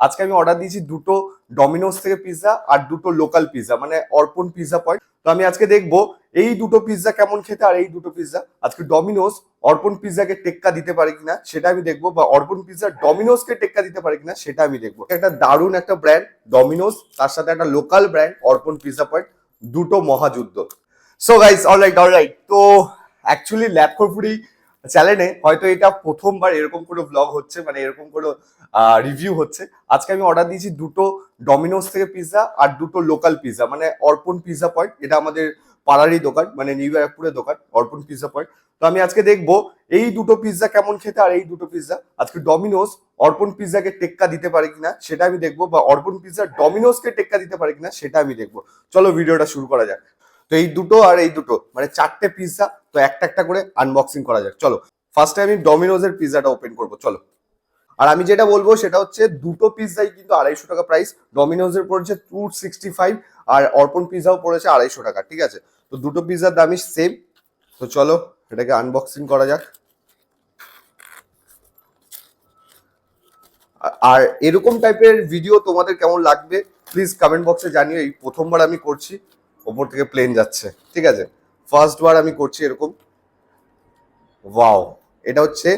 আজকে আমি অর্ডার দিয়েছি দুটো ডমিনোস থেকে পিৎজা আর দুটো লোকাল পিৎজা মানে অর্পণ পিৎজা পয়েন্ট তো আমি আজকে দেখব এই দুটো পিৎজা কেমন খেতে আর এই দুটো পিৎজা আজকে ডমিনোস অর্পণ পিৎজাকে টেক্কা দিতে পারে কিনা সেটা আমি দেখব, বা অর্পণ পিৎজা ডমিনোসকে টেক্কা দিতে পারে কিনা সেটা আমি দেখব। একটা দারুণ একটা ব্র্যান্ড ডমিনোস তার সাথে একটা local brand Arpan pizza point দুটো মহাযুদ্ধ। সো গাইস অলরাইট অলরাইট তো অ্যাকচুয়ালি ল্যাব ফুডি চ্যানেলে হয়তো এটা প্রথমবার এরকম কোনো ব্লগ হচ্ছে মানে এরকম কোনো রিভিউ হচ্ছে। আজকে আমি অর্ডার দিয়েছি দুটো ডমিনোস থেকে পিৎজা আর দুটো লোকাল পিৎজা মানে অর্পণ পিৎজা পয়েন্ট এটা আমাদের পাড়ারই দোকান মানে নিউ ব্যারাকপুরের দোকান, অর্পণ পিৎজা পয়েন্ট তো আমি আজকে দেখব এই দুটো পিৎজা কেমন খেতে আর এই দুটো পিৎজা আজকে ডমিনোস অর্পণ পিৎজাকে টেক্কা দিতে পারে কিনা সেটা আমি দেখব, বা অর্পণ পিৎজা ডমিনোসকে টেক্কা দিতে পারে কিনা সেটা আমি দেখব। চলো ভিডিওটা শুরু করা যাক। তো এই দুটো আর এই দুটো। মানে চারটে পিৎজা তো একটা একটা করে আনবক্সিং করা যাক। চলো ফার্স্টে আমি ডমিনোজের পিৎজাটা ওপেন করব, চলো। আর আমি যেটা বলব সেটা হচ্ছে, দুটো পিৎজাই কিন্তু আড়াইশো টাকা প্রাইস ডমিনোজের পড়েছে টু সিক্সটি ফাইভ আর অর্পণ পিৎজাও পড়েছে আড়াইশো টাকা, ঠিক আছে? তো দুটো পিৎজার দামই সেম তো চলো, এটাকে আনবক্সিং করা যাক। আর এরকম টাইপের ভিডিও তোমাদের কেমন লাগবে প্লিজ কমেন্ট বক্সে জানিয়ে এই প্রথমবার আমি করছি। ওপর থেকে প্লেন যাচ্ছে, ঠিক আছে? ফার্স্ট বার আমি করছি এরকম। ওয়াও এটা হচ্ছে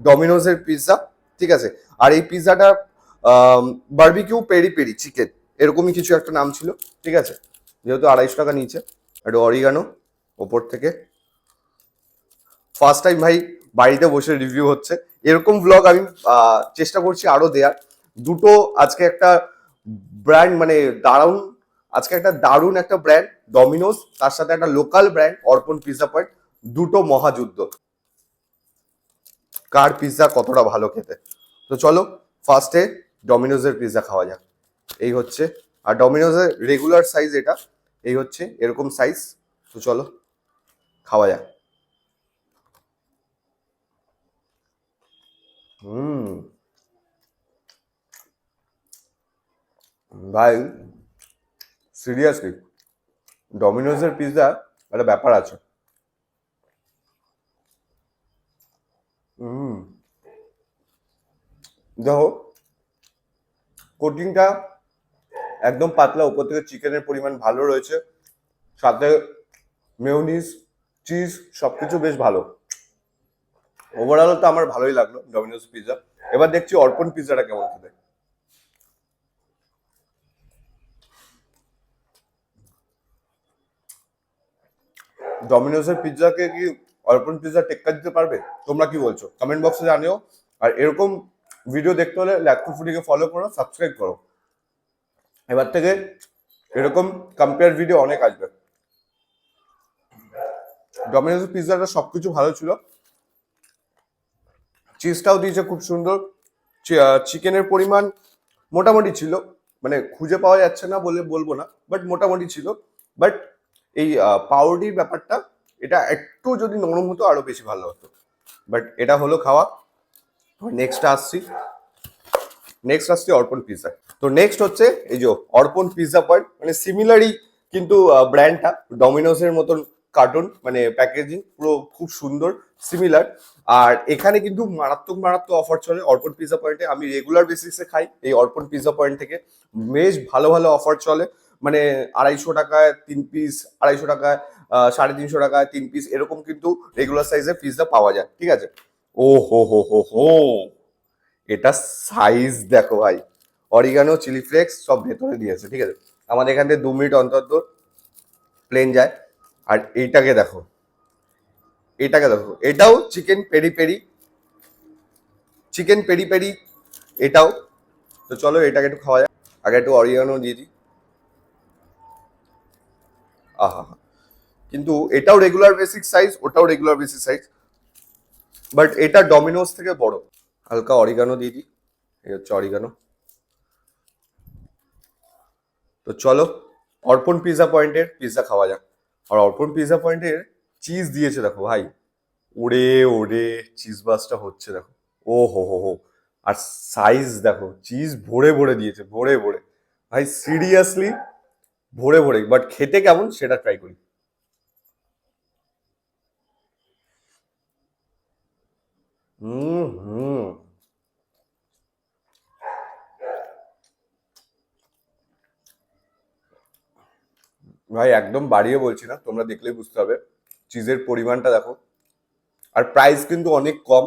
ডমিনোজের পিৎজা ঠিক আছে? আর এই পিৎজাটা বার্বিকিউ পেরি পেরি চিকেন এরকমই কিছু একটা নাম ছিল, ঠিক আছে? যেহেতু আড়াইশো টাকা নিচে একটু অরিগানো ওপর থেকে। ফার্স্ট টাইম ভাই বাড়িতে বসে রিভিউ হচ্ছে। এরকম ব্লগ আমি চেষ্টা করছি আরও দেয়ার। দুটো আজকে একটা ব্র্যান্ড মানে দারুণ আজকে একটা দারুণ একটা ব্র্যান্ড ডমিনোস তার সাথে একটা local brand Arpan pizza point দুটো মহাযুদ্ধ। কার পিৎজা কতটা ভালো খেতে? তো চলো ফার্স্টে ডমিনোজের পিৎজা খাওয়া যাক। এই হচ্ছে, আর ডমিনোজের রেগুলার সাইজ এটা, এই হচ্ছে এরকম সাইজ তো চলো, খাওয়া যাক। হুম। ভাই সিরিয়াসলি ডমিনোজের পিৎজা একটা ব্যাপার আছে। হুম। দেখো কোটিংটা একদম পাতলা, উপর থেকে চিকেনের পরিমাণ ভালো রয়েছে। সাথে মেয়নিজ চিজ সবকিছু বেশ ভালো। ওভারঅল তো আমার ভালোই লাগল ডমিনোজ পিৎজা এবার দেখছি অর্পণ পিৎজাটা কেমন খেতে ডমিনোজের পিৎজাকে কি অর্পণ পিৎজা টেক্কা দিতে পারবে? তোমরা কি বলছো? কমেন্ট বক্সে জানিও। আর এরকম ভিডিও দেখতে হলে ল্যাপটপ ফুডিকে ফলো করো সাবস্ক্রাইব করো। এবার থেকে এরকম কম্পেয়ার ভিডিও অনেক আসবে। ডমিনোজের পিৎজাটা সবকিছু ভালো ছিল। চিজটাও দিয়েছে খুব সুন্দর। চিকেনের পরিমাণ মোটামুটি ছিল। মানে খুঁজে পাওয়া যাচ্ছে না বলে বলব না বাট মোটামুটি ছিল। বাট এই পাউরুটির ব্যাপারটা, এটা একটু যদি নরম হতো, আরও বেশি ভালো হতো। বাট এটা হলো খাওয়া। নেক্সট আসছি। নেক্সট আসছি অর্পণ পিৎজা তো নেক্সট হচ্ছে এই যে অর্পণ পিৎজা পয়েন্ট মানে সিমিলারই কিন্তু ব্র্যান্ডটা ডমিনোসের মতন কার্টুন মানে প্যাকেজিং পুরো খুব সুন্দর সিমিলার আর এখানে কিন্তু মারাত্মক মারাত্মক অফার চলে অর্পণ পিৎজা পয়েন্টে আমি রেগুলার বেসিসে খাই এই অর্পণ পিৎজা পয়েন্ট থেকে। বেশ ভালো ভালো অফার চলে। মানে আড়াইশো টাকায় তিন পিস আড়াইশো টাকায় সাড়ে তিনশো টাকায় তিন পিস এরকম কিন্তু রেগুলার সাইজের পিৎজা পাওয়া যায়, ঠিক আছে? ও হো হো হো হো, এটা সাইজ দেখো ভাই অরিগানো চিলি ফ্লেক্স সব ভেতরে দিয়েছে, ঠিক আছে? আমাদের এখান থেকে দু মিনিট অন্তর প্লেন যায়, আর এইটাকে দেখো, এটাকে দেখো, এটাও chicken peri peri chicken peri peri এটাও, তো চলো এটাকে একটু খাওয়া যাক, আগে একটু অরিগানো দিয়ে দিই। আহা কিন্তু এটাও রেগুলার বেসিক সাইজ ওটাও রেগুলার বেসিক সাইজ বাট এটা ডমিনোস থেকে বড়। হালকা অরিগানো দিয়ে দিই। এই হচ্ছে অরিগানো তো চলো, অর্পণ পিৎজা পয়েন্টের পিৎজা খাওয়া যাক। আর অর্পণ পিৎজা পয়েন্টের চিজ দিয়েছে দেখো ভাই। ওরে ওরে চিজ বাসটা হচ্ছে দেখো। ও হো হো হো। আর সাইজ দেখো চিজ ভরে ভরে দিয়েছে, ভরে ভরে। ভাই সিরিয়াসলি ভোরে ভোরে বাট খেতে কেমন সেটা ট্রাই করি। হুম হুম। ভাই, একদম বাড়িয়ে বলছি না, তোমরা দেখলেই বুঝতে হবে। চিজের পরিমাণটা দেখো। আর প্রাইস কিন্তু অনেক কম,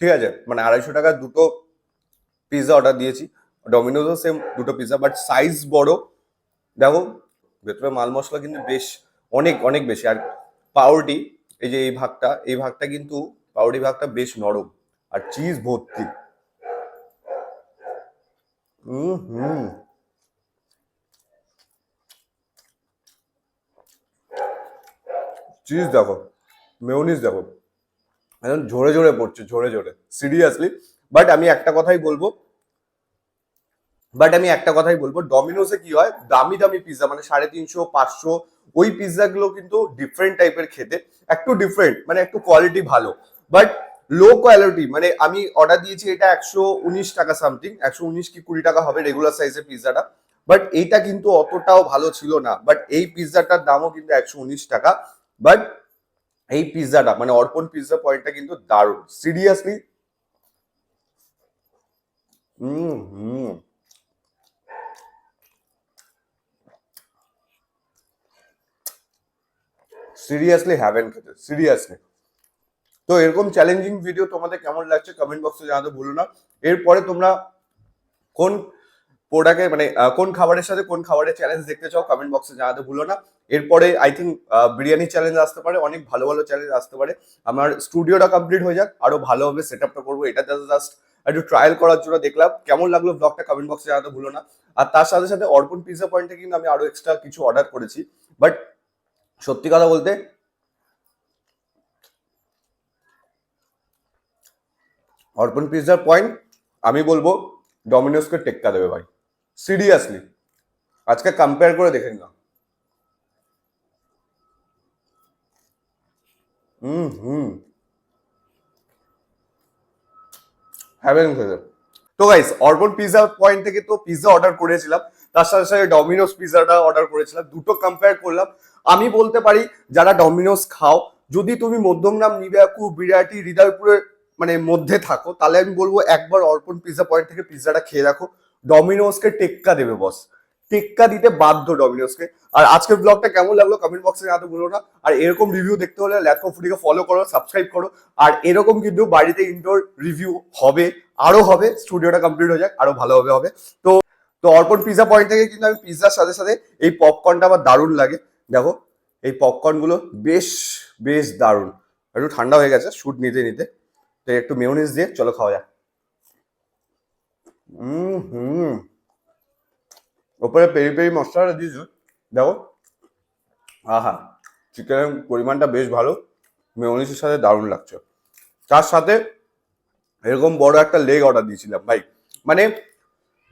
ঠিক আছে? মানে আড়াইশো টাকা দুটো পিৎজা অর্ডার দিয়েছি। ডমিনোজও সেম দুটো পিৎজা বাট সাইজ বড়। দেখো, ভেতরে মাল মশলা কিন্তু বেশ, অনেক অনেক বেশি। আর পাউরুটি, এই যে এই ভাগটা এই ভাগটা কিন্তু, পাউরুটি ভাগটা বেশ নরম। আর চিজ ভর্তি। হুম। চিজ দেখো, মেয়নিজ দেখো। একদম ঝরে ঝরে পড়ছে, ঝরে ঝরে। সিরিয়াসলি বাট আমি একটা কথাই বলব বাট আমি একটা কথাই বলব ডমিনোসে কি হয়? দামি দামি পিৎজা মানে সাড়ে তিনশো, পাঁচশো, ওই পিৎজা গুলো কিন্তু ডিফারেন্ট টাইপের খেতে, একটু ডিফারেন্ট মানে একটু কোয়ালিটি ভালো। বাট লো কোয়ালিটি মানে আমি অর্ডার দিয়েছি এটা একশো উনিশ টাকা সামথিং একশো উনিশ কি কুড়ি টাকা হবে রেগুলার সাইজের পিৎজাটা বাট এইটা কিন্তু অতটাও ভালো ছিল না। বাট এই পিৎজাটার দামও কিন্তু একশো উনিশ টাকা। বাট এই পিৎজাটা মানে অর্পণ পিৎজা পয়েন্টটা কিন্তু দারুণ। Seriously hmm hmm. Seriously heaven খেতে সিরিয়াসলি তো এরকম চ্যালেঞ্জিং ভিডিও তোমাদের কেমন লাগছে কমেন্ট বক্সে জানাতে ভুলো না। এরপরে তোমরা কোন প্রোডাক্টে মানে কোন খাবারের সাথে কোন খাবারের চ্যালেঞ্জ দেখতে চাও কমেন্ট বক্সে জানাতে ভুলো না। এরপরে আই থিঙ্ক বিরিয়ানি চ্যালেঞ্জ আসতে পারে, অনেক ভালো ভালো চ্যালেঞ্জ আসতে পারে। আমার স্টুডিওটা কমপ্লিট হয়ে যাক, আরও ভালোভাবে সেট আপটা করব। এটা জাস্ট একটু ট্রায়াল করার জন্য দেখলাম। কেমন লাগল ব্লগটা কমেন্ট বক্সে জানাতে ভুলো না। আর তার সাথে সাথে অর্পণ পিৎজা পয়েন্টে কিন্তু আমি আরও এক্সট্রা কিছু অর্ডার করেছি। বাট সত্যি কথা বলতে, অর্পণ পিৎজার পয়েন্ট আমি বলব ডমিনোসকে টেক্কা দেবে ভাই। সিরিয়াসলি আজকে কম্পেয়ার করে দেখে নিলাম। Hmm hmm. হ্যাভেন তো গাইস অর্বন পিৎজা পয়েন্ট থেকে তো পিৎজা অর্ডার করেছিলাম, তার সাথে সাথে ডমিনোস পিৎজাটা অর্ডার করেছিলাম, দুটো কম্পেয়ার করলাম আমি বলতে পারি, যারা ডমিনোস খাও, যদি তুমি মধ্যমগ্রাম নিবাকু, বিরাটি, হৃদয়পুরের মানে মধ্যে থাকো, তাহলে আমি বলব একবার অর্পণ পিৎজা পয়েন্ট থেকে পিৎজাটা খেয়ে রাখো ডমিনোসকে টেক্কা দেবে বস টেক্কা দিতে বাধ্য ডমিনোসকে আর আজকের ব্লগটা কেমন লাগল কমেন্ট বক্সে জানাতে ভুলো না। আর এরকম রিভিউ দেখতে হলে ল্যাটকো ফুডিকে ফলো করো সাবস্ক্রাইব করো। আর এরকম কিন্তু বাড়িতে ইনডোর রিভিউ হবে, আরও হবে স্টুডিওটা কমপ্লিট হয়ে যাক, আরও ভালোভাবে হবে। তো তো অর্পণ পিৎজা পয়েন্ট থেকে কিন্তু আমি পিৎজার সাথে সাথে এই পপকর্নটা আমার দারুণ লাগে। দেখো, এই পপকর্নগুলো বেশ বেশ দারুণ। একটু ঠান্ডা হয়ে গেছে শুট নিতে নিতে। তো একটু মেয়নিজ দিয়ে চলো খাওয়া যাক। হুম। ওপরে পেরি পেরি মশলাটা দিয়েছ, দেখো। আহা চিকেনের পরিমাণটা বেশ ভালো। মেয়নিজের সাথে দারুণ লাগছে। তার সাথে এরকম বড় একটা লেগ অর্ডার দিয়েছিলাম, ভাই। মানে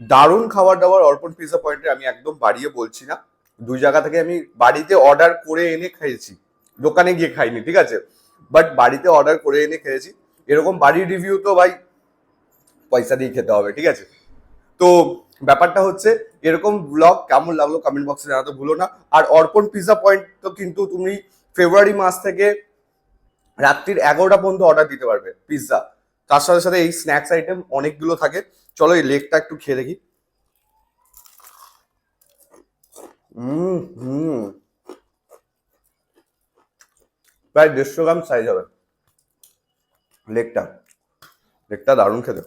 দারুণ খাবার দাবার অর্পণ পিৎজা পয়েন্টে আমি একদম বাড়িয়ে বলছি না। দুই জায়গা থেকে আমি বাড়িতে অর্ডার করে এনে খেয়েছি। দোকানে গিয়ে খাইনি, ঠিক আছে? বাট বাড়িতে অর্ডার করে এনে খেয়েছি। এরকম বাড়ির রিভিউ তো ভাই পয়সা দিয়ে খেতে হবে, ঠিক আছে? তো ব্যাপারটা হচ্ছে, এরকম ব্লগ কেমন লাগল কমেন্ট বক্সে জানাতে ভুলো না। আর অর্পণ পিৎজা পয়েন্ট তো কিন্তু তুমি ফেব্রুয়ারি মাস থেকে রাত্রির এগারোটা পর্যন্ত অর্ডার দিতে পারবে পিৎজা তার সাথে সাথে এই স্ন্যাক্স আইটেম অনেকগুলো থাকে। চলো এই লেকটা একটু খেয়ে দেখি। হুম প্রায় দেড়শো গ্রাম সাইজ হবে। লেকটা। লেকটা দারুণ খেতে।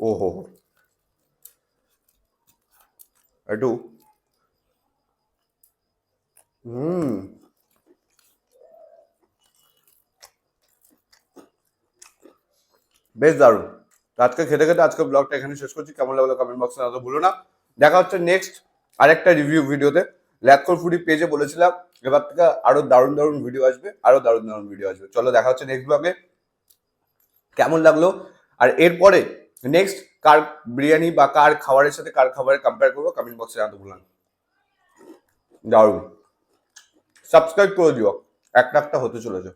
ও হো হো। একটু। হুম। বেশ দারুণ। আজকে খেতে খেতে আজকে ব্লগটা এখানে শেষ করছি। কেমন লাগল কমেন্ট বক্সে জানাতে ভুলো না। দেখা হচ্ছে নেক্সট আরেকটা রিভিউ ভিডিওতে ল্যাকর ফুডি পেজে বলেছিলাম, এবার থেকে আরও দারুণ দারুণ ভিডিও আসবে, আরও দারুণ দারুণ ভিডিও আসবে। চলো দেখা হচ্ছে নেক্সট ব্লগে কেমন লাগল? আর এরপরে নেক্সট কার বিরিয়ানি বা কার খাবারের সাথে কার খাবারের কম্পেয়ার করব কমেন্ট বক্সে জানাতে ভুলান দারুণ। সাবস্ক্রাইব করে দিও, একটা একটা হতে চলেছে।